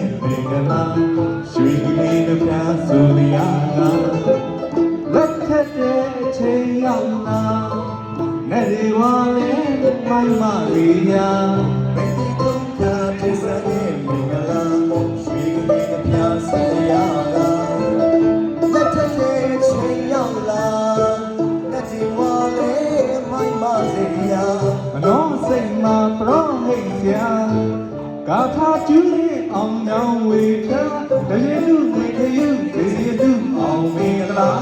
ဒီစမ်းတဲ့မင်္ဂလာရွှေကလေးတစ်ပြားဆိုလျာကလက်ထက်တဲ့အချိန်ရောက်လာနဲ့ဒီဝါလေးမိုင်းမလေးညာမင်းဒီဒုက္ခဒီစမ်းတဲ့မင်္ဂလာရွှေကလေးတစ်ပြားဆိုလျာကလက်ထက်တဲ့ချိန်ရောက်လာလက်ဒီဝါလေးမိုင်းမစေရမနောစိတ်မှာပရောဟိတ်ရာဂါထာကျူးရင် အောင်ညောင်းဝေထတရေလူငွေခယူဒေစီတုအောင်မင်္ဂလာ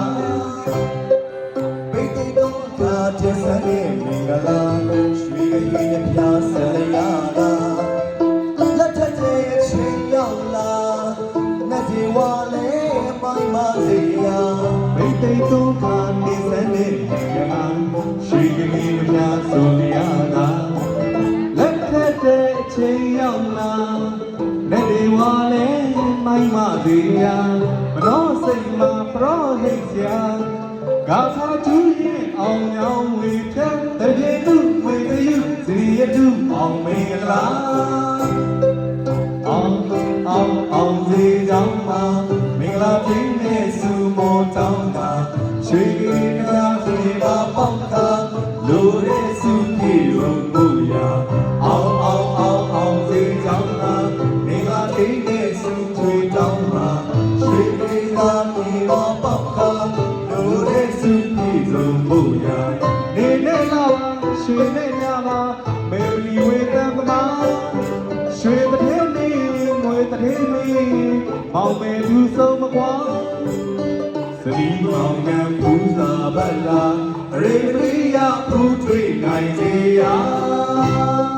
ဘိတ်တိတ်တော့ကာတဲ့စတဲ့မင်္ဂလာရွှေရည်နဲ့ပြားဆလျာကလက်ထက်တဲ့ချိန်ရောက်လာလက်ဒီဝါလေးမိုင်းမစေရမိတ်တိတ်သုံးခါနေစမ်းတဲ့မင်္ဂလာရွှေကလေးမများဆိုလျာ မှာပရောဟိတ်ရာဂါထာကျူးရင်အောင်ညောင်းဝေထတရေတုဝေကယူစီရတုအောင်မင်္ဂလာအောင်အောင်အောင်စီကြောင်းမှာမင်္ဂလာပြင်းနဲ့စုမောတောင်းတာရွှေကလေးက ပြေရုံမှုရာနေနဲ့လာပါရွှေနဲ့ညပါမေလီဝေတံပမာရွှေတထဲမင်းငွေတထဲမင်းမောင်မဲသူဆုံးမကွာစလီမောင်ကံပူဇာဗလာရေပရိယပူထွေနိုင်စေရာ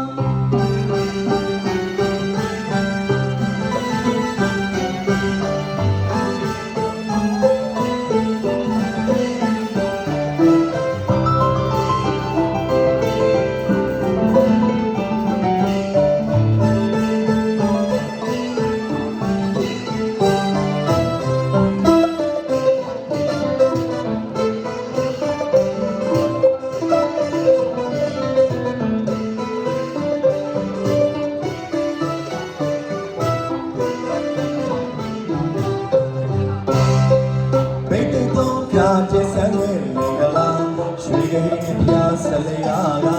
လျာ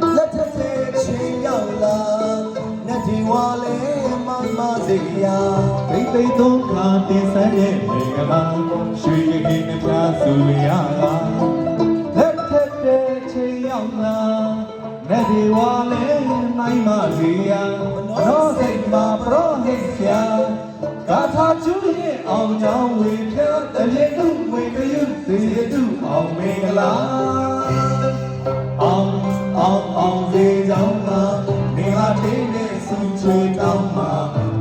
ကလက်ထက်တဲ့ချိန်ရောက်လာလက်ဒီဝါလေးမိုင်းမစေရဒိတ်သိသုံးခါတင်ဆန်းရဲ့မင်္ဂလာရွှေရည်နဲ့ပြားစုလျာကလက်ထက်တဲ့ချိန်ရောက်လာနဲ့ဒီဝါလဲမိုင်းမစီယာမနောစိတ်မှာပရောဟိတ်ဆရာဂါထာကျူးရဲ့အောင်ကြောင်းဝေ အောင်အောင်စေကြောင်းမှာနေဟာတင်းနဲ့ဆူချွေတောင်းမှာ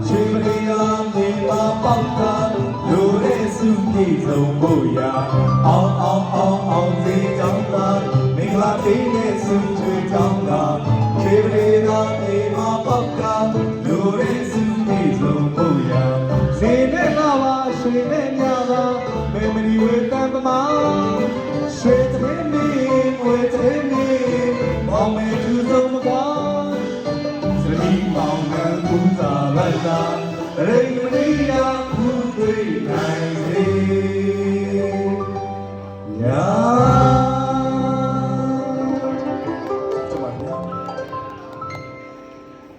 ရွှေပရိယာနေပါပေါက်တာလူရဲ့စုပြေဆုံးဖို့ရာအောင်အောင်အောင်အောင်စေကြောင်းမှာမင်္ဂလာတင်းနဲ့ဆူချွေတောင်းတာရွှေပရိယာနေပါပေါက်တာလူရဲ့စုပြေဆုံးဖို့ရာစေနဲ့လာပါရွှေနဲ့ညပါမေမရီဝေတံပမာရွှေတဲ့နေဝေတဲ့နေမော စတိမောင်ကကူသာဗတ်တာရိမဏိယာခုတွေ့နိုင်စေညာ